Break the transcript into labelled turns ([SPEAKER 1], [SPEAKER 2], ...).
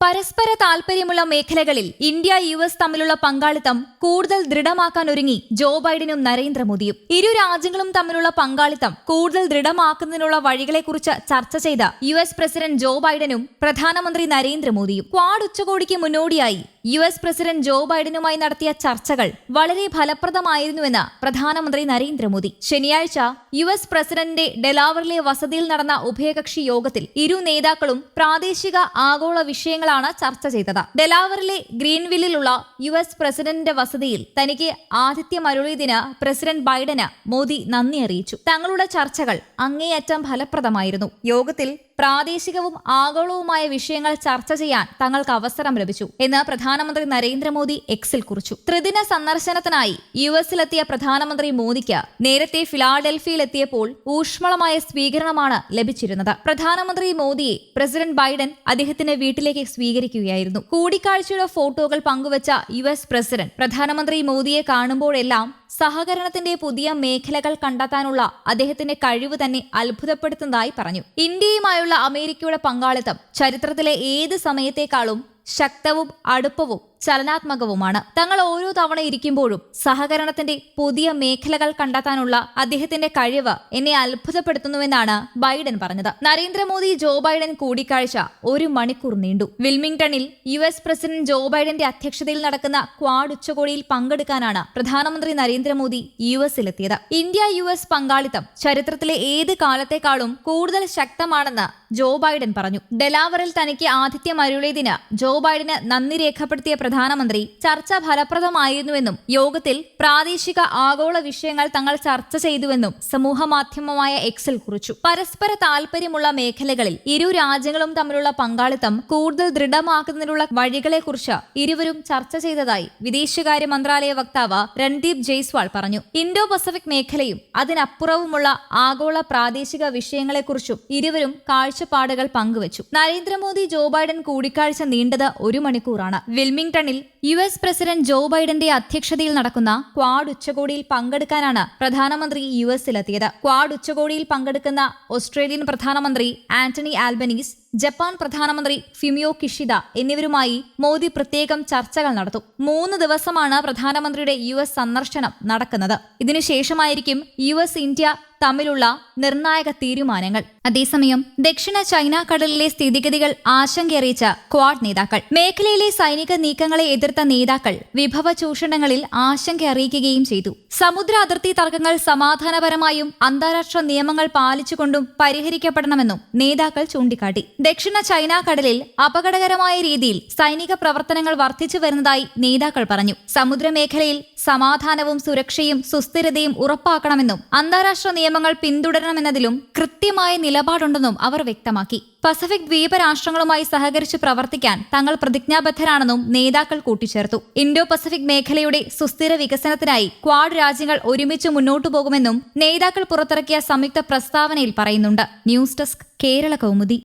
[SPEAKER 1] പരസ്പര താൽപര്യമുള്ള മേഖലകളിൽ ഇന്ത്യ യു എസ് തമ്മിലുള്ള പങ്കാളിത്തം കൂടുതൽ ദൃഢമാക്കാൻ ഒരുങ്ങി ജോ ബൈഡനും നരേന്ദ്രമോദിയും. ഇരു രാജ്യങ്ങളും തമ്മിലുള്ള പങ്കാളിത്തം കൂടുതൽ ദൃഢമാക്കുന്നതിനുള്ള വഴികളെക്കുറിച്ച് ചർച്ച ചെയ്ത യു എസ് പ്രസിഡന്റ് ജോ ബൈഡനും പ്രധാനമന്ത്രി നരേന്ദ്രമോദിയും. ക്വാഡ് ഉച്ചകോടിക്ക് മുന്നോടിയായി യു എസ് പ്രസിഡന്റ് ജോ ബൈഡനുമായി നടത്തിയ ചർച്ചകൾ വളരെ ഫലപ്രദമായിരുന്നുവെന്ന് പ്രധാനമന്ത്രി നരേന്ദ്രമോദി. ശനിയാഴ്ച യു എസ് പ്രസിഡന്റിന്റെ ഡെലാവറിലെ വസതിയിൽ നടന്ന ഉഭയകക്ഷി യോഗത്തിൽ ഇരു നേതാക്കളും പ്രാദേശിക ആഗോള വിഷയങ്ങളാണ് ചർച്ച ചെയ്തത്. ഡെലാവറിലെ ഗ്രീൻവില്ലിലുള്ള യു എസ് പ്രസിഡന്റിന്റെ വസതിയിൽ തനിക്ക് ആതിഥ്യമരുളിയതിന് പ്രസിഡന്റ് ബൈഡന് മോദി നന്ദി അറിയിച്ചു. തങ്ങളുടെ ചർച്ചകൾ അങ്ങേയറ്റം ഫലപ്രദമായിരുന്നു. യോഗത്തിൽ പ്രാദേശികവും ആഗോളവുമായ വിഷയങ്ങൾ ചർച്ച ചെയ്യാൻ തങ്ങൾക്ക് അവസരം ലഭിച്ചു എന്ന് പ്രധാനമന്ത്രി നരേന്ദ്രമോദി എക്സിൽ കുറിച്ചു. ത്രിദിന സന്ദർശനത്തിനായി യു എസിലെത്തിയ പ്രധാനമന്ത്രി മോദിക്ക് നേരത്തെ ഫിലാഡൽഫിയിലെത്തിയപ്പോൾ ഊഷ്മളമായ സ്വീകരണമാണ് ലഭിച്ചിരുന്നത്. പ്രധാനമന്ത്രി മോദിയെ പ്രസിഡന്റ് ബൈഡൻ അദ്ദേഹത്തിന്റെ വീട്ടിലേക്ക് സ്വീകരിക്കുകയായിരുന്നു. കൂടിക്കാഴ്ചയുടെ ഫോട്ടോകൾ പങ്കുവച്ച യു എസ് പ്രസിഡന്റ് പ്രധാനമന്ത്രി മോദിയെ കാണുമ്പോഴെല്ലാം സഹകരണത്തിന്റെ പുതിയ മേഖലകൾ കണ്ടെത്താനുള്ള അദ്ദേഹത്തിന്റെ കഴിവ് തന്നെ അത്ഭുതപ്പെടുത്തുന്നതായി പറഞ്ഞു. ഇന്ത്യയുമായുള്ള അമേരിക്കയുടെ പങ്കാളിത്തം ചരിത്രത്തിലെ ഏത് സമയത്തേക്കാളും ശക്തവും അടുപ്പവും ചലനാത്മകവുമാണ്. തങ്ങൾ ഓരോ തവണ ഇരിക്കുമ്പോഴും സഹകരണത്തിന്റെ പുതിയ മേഖലകൾ കണ്ടെത്താനുള്ള അദ്ദേഹത്തിന്റെ കഴിവ് എന്നെ അത്ഭുതപ്പെടുത്തുന്നുവെന്നാണ് ബൈഡൻ പറഞ്ഞത്. നരേന്ദ്രമോദി ജോ ബൈഡൻ കൂടിക്കാഴ്ച ഒരു മണിക്കൂർ നീണ്ടു. വിൽമിംഗ്ടണിൽ യു എസ് പ്രസിഡന്റ് ജോ ബൈഡന്റെ അധ്യക്ഷതയിൽ നടക്കുന്ന ക്വാഡ് ഉച്ചകോടിയിൽ പങ്കെടുക്കാനാണ് പ്രധാനമന്ത്രി നരേന്ദ്രമോദി യു എസിലെത്തിയത്. ഇന്ത്യ യു എസ് പങ്കാളിത്തം ചരിത്രത്തിലെ ഏത് കാലത്തെക്കാളും കൂടുതൽ ശക്തമാണെന്ന് ജോ ബൈഡൻ പറഞ്ഞു. ഡെലാവറിൽ തനിക്ക് ആതിഥ്യം അരുളിയതിന് ജോ ബൈഡന് നന്ദി രേഖപ്പെടുത്തിയ പ്രധാനമന്ത്രി ചർച്ച ഫലപ്രദമായിരുന്നുവെന്നും യോഗത്തിൽ പ്രാദേശിക ആഗോള വിഷയങ്ങൾ തങ്ങൾ ചർച്ച ചെയ്തുവെന്നും സമൂഹമാധ്യമമായ എക്സിൽ കുറിച്ചു. പരസ്പര താൽപര്യമുള്ള മേഖലകളിൽ ഇരു രാജ്യങ്ങളും തമ്മിലുള്ള പങ്കാളിത്തം കൂടുതൽ ദൃഢമാക്കുന്നതിനുള്ള വഴികളെക്കുറിച്ച് ഇരുവരും ചർച്ച ചെയ്തതായി വിദേശകാര്യ മന്ത്രാലയ വക്താവ് രൺദീപ് ജയ്സ്വാൾ പറഞ്ഞു. ഇൻഡോ പസഫിക് മേഖലയും അതിനപ്പുറവുമുള്ള ആഗോള പ്രാദേശിക വിഷയങ്ങളെക്കുറിച്ചും ഇരുവരും കാഴ്ചപ്പാടുകൾ പങ്കുവച്ചു. നരേന്ദ്രമോദി ജോ ബൈഡൻ കൂടിക്കാഴ്ച നീണ്ടത് ഒരു മണിക്കൂറാണ്. വിൽമിംഗ്ടണിൽ യു എസ് പ്രസിഡന്റ് ജോ ബൈഡന്റെ അധ്യക്ഷതയിൽ നടക്കുന്ന ക്വാഡ് ഉച്ചകോടിയിൽ പങ്കെടുക്കാനാണ് പ്രധാനമന്ത്രി യു എസിലെത്തിയത്. ക്വാഡ് ഉച്ചകോടിയിൽ പങ്കെടുക്കുന്ന ഓസ്ട്രേലിയൻ പ്രധാനമന്ത്രി ആന്റണി ആൽബനീസ് ജപ്പാൻ പ്രധാനമന്ത്രി ഫിമിയോ കിഷിദ എന്നിവരുമായി മോദി പ്രത്യേകം ചർച്ചകൾ നടത്തും. മൂന്ന് ദിവസമാണ് പ്രധാനമന്ത്രിയുടെ യു എസ് സന്ദർശനം നടക്കുന്നത്. ഇതിനുശേഷമായിരിക്കും യു എസ് ഇന്ത്യ തമ്മിലുള്ള നിർണായക തീരുമാനങ്ങൾ. അതേസമയം ദക്ഷിണ ചൈന കടലിലെ സ്ഥിതിഗതികൾ ആശങ്കയറിയിച്ച ക്വാഡ് നേതാക്കൾ മേഖലയിലെ സൈനിക നീക്കങ്ങളെ എതിർത്ത നേതാക്കൾ വിഭവ ചൂഷണങ്ങളിൽ ആശങ്ക അറിയിക്കുകയും ചെയ്തു. സമുദ്ര അതിർത്തി തർക്കങ്ങൾ സമാധാനപരമായും അന്താരാഷ്ട്ര നിയമങ്ങൾ പാലിച്ചുകൊണ്ടും പരിഹരിക്കപ്പെടണമെന്നും നേതാക്കൾ ചൂണ്ടിക്കാട്ടി. ദക്ഷിണ ചൈന കടലിൽ അപകടകരമായ രീതിയിൽ സൈനിക പ്രവർത്തനങ്ങൾ വർദ്ധിച്ചു വരുന്നതായി നേതാക്കൾ പറഞ്ഞു. സമുദ്രമേഖലയിൽ സമാധാനവും സുരക്ഷയും സുസ്ഥിരതയും ഉറപ്പാക്കണമെന്നും അന്താരാഷ്ട്ര നിയമങ്ങൾ പിന്തുടരണമെന്നതിലും കൃത്യമായ നിലപാടുണ്ടെന്നും അവർ വ്യക്തമാക്കി. പസഫിക് ദ്വീപ രാഷ്ട്രങ്ങളുമായി സഹകരിച്ച് പ്രവർത്തിക്കാൻ തങ്ങൾ പ്രതിജ്ഞാബദ്ധരാണെന്നും നേതാക്കൾ കൂട്ടിച്ചേർത്തു. ഇൻഡോ പസഫിക് മേഖലയുടെ സുസ്ഥിര വികസനത്തിനായി ക്വാഡ് രാജ്യങ്ങൾ ഒരുമിച്ച് മുന്നോട്ടു പോകുമെന്നും നേതാക്കൾ പുറത്തിറക്കിയ സംയുക്ത പ്രസ്താവനയിൽ പറയുന്നുണ്ട്. News desk Kerala Kaumudi.